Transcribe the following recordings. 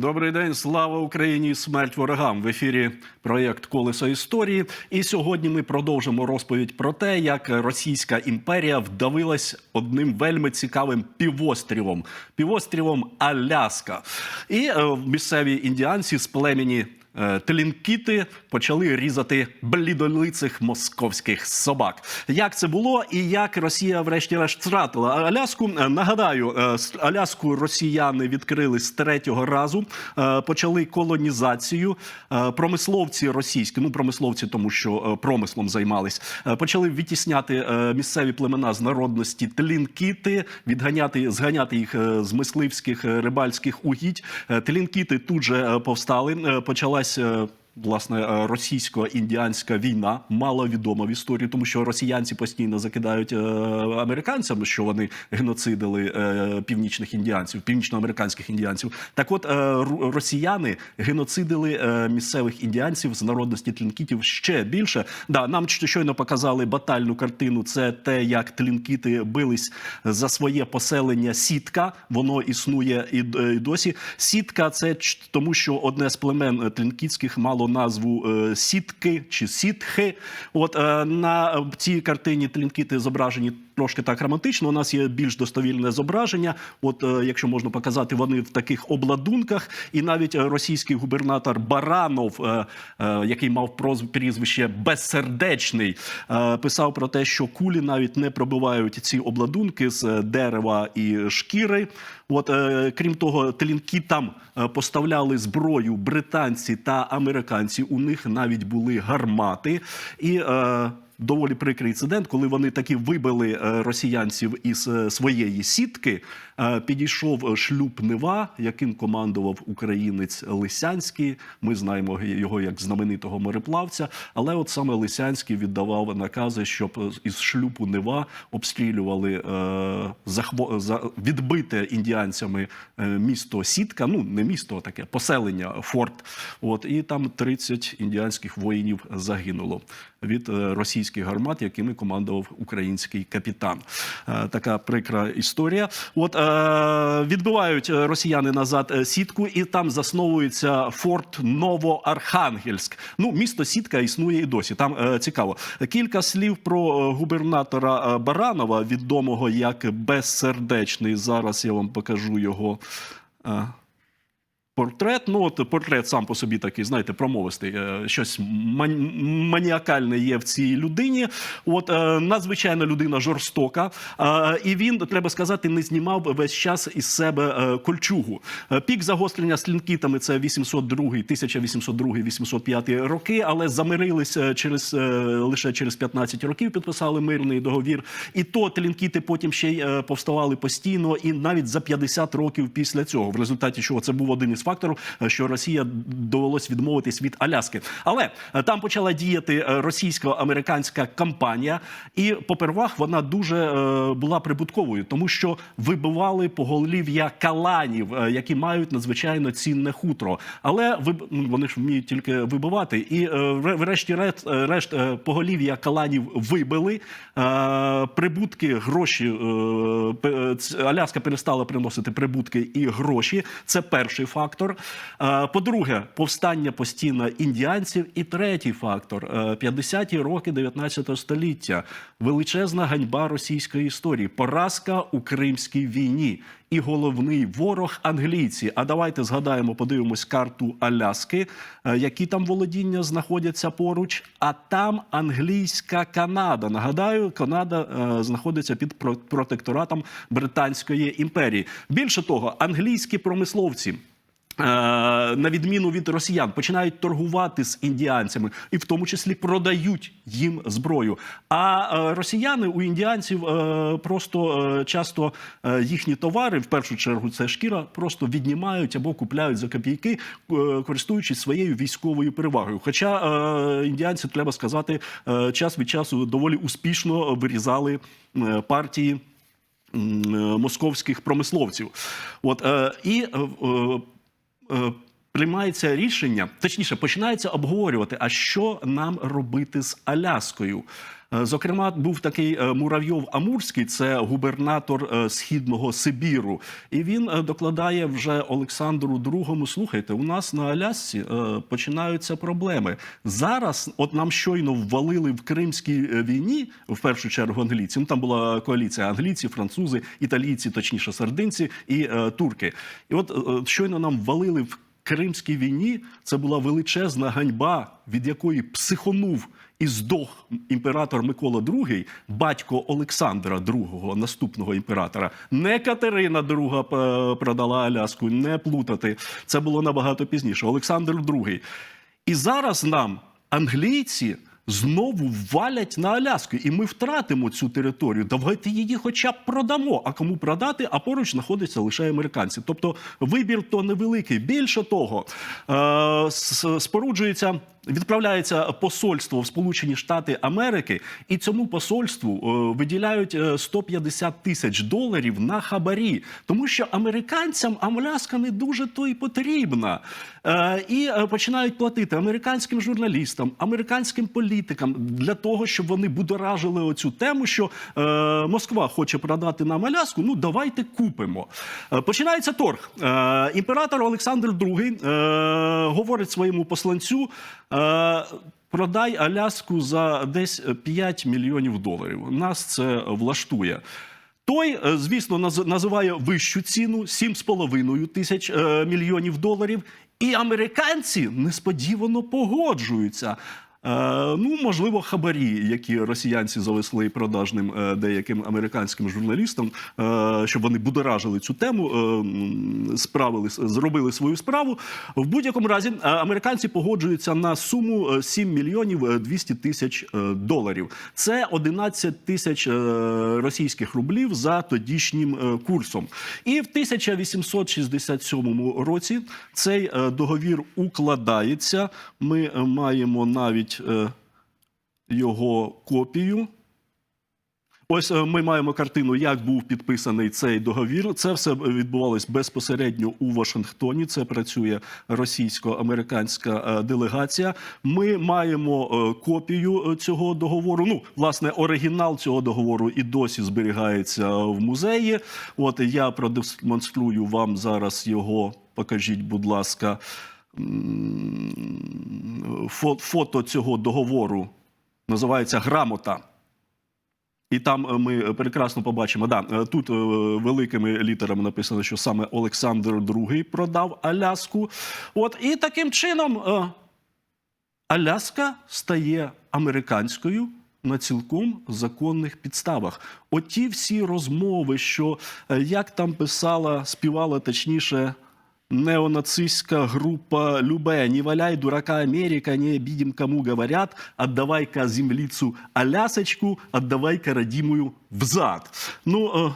Добрий день, слава Україні! Смерть ворогам в ефірі проєкт Колесо історії. І сьогодні ми продовжимо розповідь про те, як Російська імперія вдавилась одним вельми цікавим півострівом півострівом Аляска. І е, місцеві індіанці з племені. Е, Тлінкіти почали різати блідолицих московських собак. Як це було і як Росія, врешті-решт, втратила Аляску? Е, Нагадаю, е, Аляску росіяни відкрили з третього разу, е, почали колонізацію. Е, Промисловці російські, ну промисловці, тому що е, промислом займались, е, почали відтісняти е, місцеві племена з народності тлінкіти, відганяти, зганяти їх е, з мисливських е, рибальських угідь. Е, Тлінкіти тут же е, повстали. Е, Почалась. е, Власне, е, російсько-індіанська війна маловідома в історії, тому що росіянці постійно закидають е, американцям, що вони геноцидили е, північних індіанців, північноамериканських індіанців. Так, от росіяни геноцидили місцевих індіанців з народності тлінкітів ще більше. Да, нам щойно показали батальну картину. Це те, як тлінкіти бились за своє поселення. Сітка воно існує і, досі. Сітка це тому, що одне з племен тлінкітських мало назву е, сітки чи сітхи. От е, на цій картині тлінкіти зображені трошки так романтично. У нас є більш достовірне зображення. От, е, якщо можна показати, вони в таких обладунках, і навіть е, російський губернатор Баранов, е, який мав прізвище безсердечний, писав про те, що кулі навіть не пробивають ці обладунки з дерева і шкіри. От, крім того, тлінкітам е, поставляли зброю британці та американці. У них навіть були гармати. І доволі прикрий інцидент, коли вони таки вибили е, росіянців із е, своєї сітки. е, Підійшов шлюб Нева, яким командував українець Лисянський. Ми знаємо його як знаменитого мореплавця. Але от саме Лисянський віддавав накази, щоб із шлюбу Нева обстрілювали захво- відбите індіанцями місто Сітка. Ну не місто, а таке поселення Форт. От і там 30 індіанських воїнів загинуло від е, російських гармат, якими командував український капітан. Е, Така прикра історія. От е, відбивають росіяни назад е, сітку, і там засновується форт Новоархангельськ. Ну, місто Сітка існує і досі. Там цікаво. Кілька слів про губернатора Баранова, відомого як безсердечний. Зараз я вам покажу його. Портрет, ну от портрет сам по собі такий, знаєте, промовистий. е, Щось ман- маніакальне є в цій людині. От е, надзвичайна людина жорстока. Е, і він, треба сказати, не знімав весь час із себе кольчугу. Пік загострення з лінкітами це 802, 1802, 805 роки, але замирилися через лише через 15 років. Підписали мирний договір. І то тлінкіти потім ще й повставали постійно, і навіть за 50 років після цього, в результаті чого це був один із факторів, е, що Росія довелось відмовитись від Аляски. Але е, там почала діяти е, російсько-американська кампанія, і попервах вона дуже була прибутковою, тому що вибивали поголів'я каланів, які мають надзвичайно цінне хутро. Але ну, вони ж вміють тільки вибивати. І врешті-решт решт, поголів'я каланів вибили. Прибутки, гроші Аляска перестала приносити прибутки і гроші. Це перший фактор. Е, По-друге, повстання постійно індіанців. І третій фактор е, 50-ті роки 19 століття. Величезна ганьба російської історії, поразка у Кримській війні. І головний ворог англійці. А давайте згадаємо, подивимось карту Аляски, е, які там володіння знаходяться поруч. А там англійська Канада. Нагадаю, Канада е, знаходиться під протекторатом Британської імперії. Більше того, англійські промисловці. Е, На відміну від росіян, починають торгувати з індіанцями і в тому числі продають їм зброю. А е, росіяни у індіанців е, просто часто їхні товари, в першу чергу, це шкіра, просто віднімають або купляють за копійки, користуючись своєю військовою перевагою. Хоча індіанці, треба сказати, час від часу доволі успішно вирізали партії московських промисловців. От і uh, приймається рішення, точніше, починається обговорювати, а що нам робити з Аляскою. Е, Зокрема, був такий е, Муравйов Амурський, це губернатор е, східного Сибіру, і він докладає вже Олександру II, Слухайте, у нас на Алясці починаються проблеми. Зараз, от нам щойно ввалили в Кримській війні, в першу чергу англійці. Ну там була коаліція англійці, французи, італійці, точніше сардинці і турки. І от щойно нам ввалили в Кримській війні. Це була величезна ганьба, від якої психонув і здох імператор Микола II, батько Олександра II, наступного імператора. Не Катерина II е, продала Аляску, не плутати. Це було набагато пізніше. Олександр II. І зараз нам англійці. Знову валять на Аляску, і ми втратимо цю територію. Давайте її хоча б продамо. А кому продати? А поруч знаходяться лише американці. Тобто вибір то невеликий. Більше того, е- споруджується. Відправляється посольство в Сполучені Штати Америки, і цьому посольству е, виділяють е, 150 тисяч доларів на хабарі, тому що американцям Аляска не дуже то потрібна. Е, І е, починають платити американським журналістам, американським політикам для того, щоб вони будоражили оцю тему, що е, Москва хоче продати нам Аляску. Ну давайте купимо. Е, Починається торг. Е, Імператор Олександр II е, говорить своєму посланцю. Е, Продай Аляску за десь 5 мільйонів доларів. Нас це влаштує. Той, е, звісно, називає вищу ціну 7,5 тисяч е, мільйонів доларів. І американці несподівано погоджуються. Е, ну, можливо, хабарі, які росіянці завесли продажним е, деяким американським журналістам, е, щоб вони будоражили цю тему, справили, зробили свою справу. В будь-якому разі американці погоджуються на суму е, 7 мільйонів е, 200 тисяч доларів. Це 11 тисяч російських рублів за тодішнім курсом. І в 1867 році цей договір укладається. Ми маємо навіть е, його копію. Ось е, ми маємо картину, як був підписаний цей договір. Це все відбувалось безпосередньо у Вашингтоні. Це працює російсько-американська е, делегація. Ми маємо копію цього договору. Ну, власне, оригінал цього договору і досі зберігається в музеї. От я продемонструю вам зараз його. Покажіть, будь ласка, фото цього договору. Називається грамота. І там е, ми прекрасно побачимо. Да, е, тут е, великими літерами написано, що саме Олександр II продав Аляску. От і таким чином Аляска стає американською. На цілком законних підставах. Оті всі розмови, що як там писала, співала точніше неонацистська група Любе, не валяй дурака Америка, не обидим, кому говорят, отдавай-ка землицу Алясочку, отдавай-ка родимую взад. Ну, е,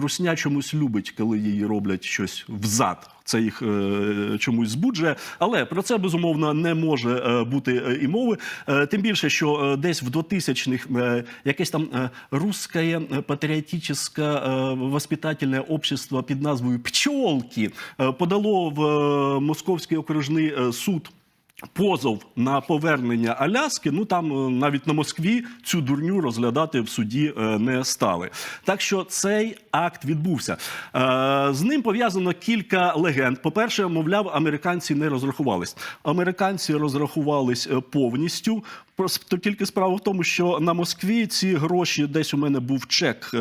Русня чомусь любить, коли її роблять щось взад. Це їх е, чомусь збуджує, але про це безумовно не може е, бути е, і мови. Е, тим більше, що е, десь в 2000-х е, якесь там е, русське патріотичне е, воспитательне общество під назвою Пчолки е, подало в е, Московський окружний е, суд. Позов на повернення Аляски, ну там е, навіть на Москві цю дурню розглядати в суді е, не стали. Так що цей акт відбувся. Е, З ним пов'язано кілька легенд. По-перше, мовляв, американці не розрахувались. Американці розрахувались повністю. Просто тільки справа в тому, що на Москві ці гроші десь у мене був чек.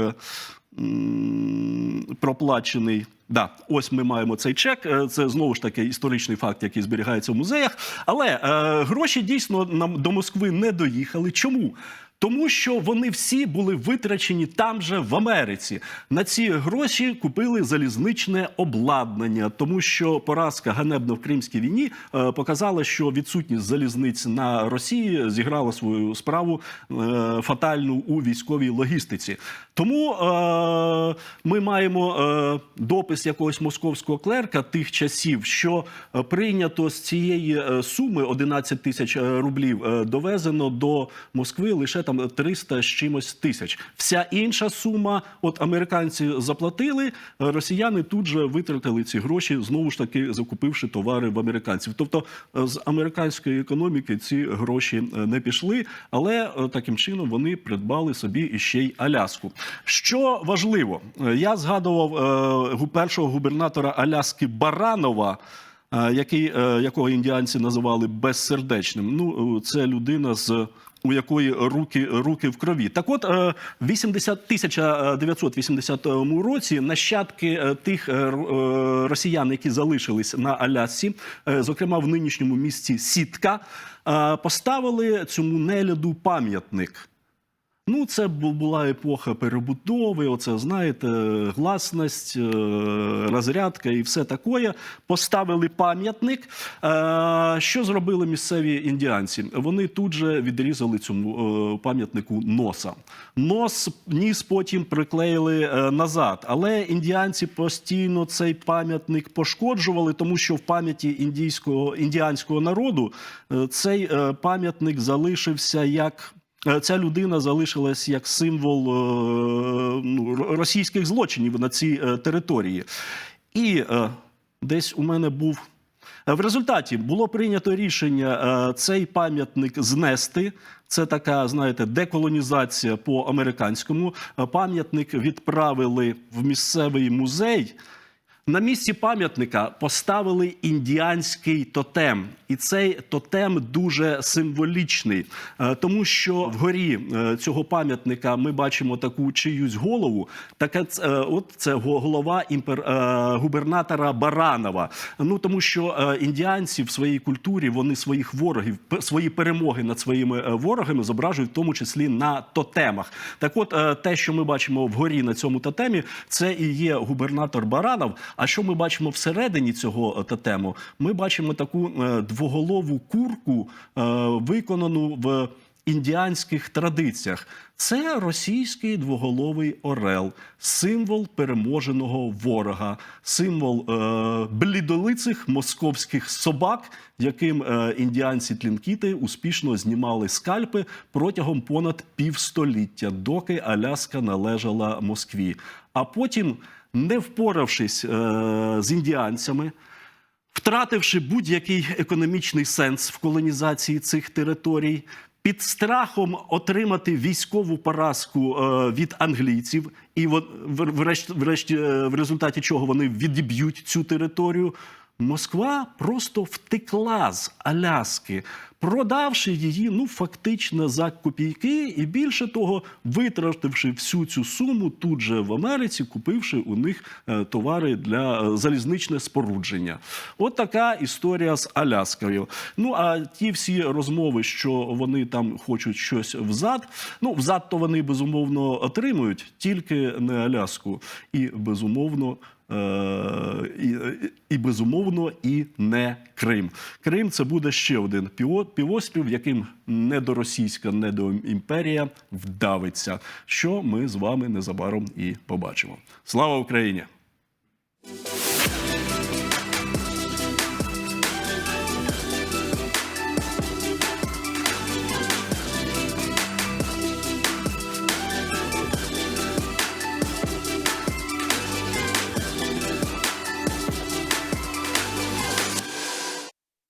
Проплачений. Да, ось ми маємо цей чек. Е, Це знову ж таки історичний факт, який зберігається в музеях. Але е, гроші дійсно нам до Москви не доїхали. Чому? Тому що вони всі були витрачені там же в Америці. На ці гроші купили залізничне обладнання, тому що поразка ганебно в Кримській війні е, показала, що відсутність залізниць на Росії зіграла свою справу е, фатальну у військовій логістиці. Тому е, ми маємо е, допис якогось московського клерка тих часів, що е, прийнято з цієї е, суми 11 тисяч е, рублів довезено до Москви лише там 300 з чимось тисяч. Вся інша сума, от американці заплатили, росіяни тут же витратили ці гроші, знову ж таки закупивши товари в американців. Тобто е, з американської економіки ці гроші е, не пішли, але е, таким чином вони придбали собі іще й Аляску. Що важливо, я згадував першого губернатора Аляски Баранова. Е, Який, е, якого індіанці називали безсердечним. Ну, е, це людина з у якої руки, руки в крові. Так от, е, 80 1980 році нащадки е, тих е, е, росіян, які залишились на Алясці, е, зокрема в нинішньому місті Сітка, е, поставили цьому неляду пам'ятник. Ну, це була епоха перебудови, оце, знаєте, гласність, е, розрядка і все таке. Поставили пам'ятник. Е, Що зробили місцеві індіанці? Вони тут же відрізали цьому е, пам'ятнику носа. Нос, ніс потім приклеїли назад. Але індіанці постійно цей пам'ятник пошкоджували, тому що в пам'яті індійського, індіанського народу цей пам'ятник залишився як. Е, Ця людина залишилась як символ е, ну, російських злочинів на цій е, території. І десь у мене був. В результаті було прийнято рішення цей пам'ятник знести. Це така, знаєте, деколонізація по американському. Пам'ятник відправили в місцевий музей. На місці пам'ятника поставили індіанський тотем, і цей тотем дуже символічний, е, тому що вгорі е, цього пам'ятника ми бачимо таку чиюсь голову. Таке е, от це голова імпер, губернатора Баранова. Ну тому що індіанці в своїй культурі вони своїх ворогів, свої перемоги над своїми ворогами зображують в тому числі на тотемах. Так, от те, що ми бачимо вгорі на цьому тотемі, це і є губернатор Баранов. А що ми бачимо всередині цього тотему? Ми бачимо таку двоголову курку, е, виконану в індіанських традиціях. Це російський двоголовий орел, символ переможеного ворога, символ е, блідолицих московських собак, яким е, індіанці тлінкіти успішно знімали скальпи протягом понад півстоліття, доки Аляска належала Москві. А потім, не впоравшись е, з індіанцями, втративши будь-який економічний сенс в колонізації цих територій, під страхом отримати військову поразку е, від англійців, і врешті, е, в результаті чого вони відіб'ють цю територію. Москва просто втекла з Аляски, продавши її ну фактично за копійки, і більше того, витративши всю цю суму тут же в Америці, купивши у них е, товари для е, залізничне спорудження. От така історія з Аляскою. Ну а ті всі розмови, що вони там хочуть щось взад. Ну взад то вони безумовно отримують, тільки не Аляску, і безумовно. Е, і, і безумовно і не Крим. Крим це буде ще один півострів, яким недоросійська, недоімперія вдавиться, що ми з вами незабаром і побачимо. Слава Україні!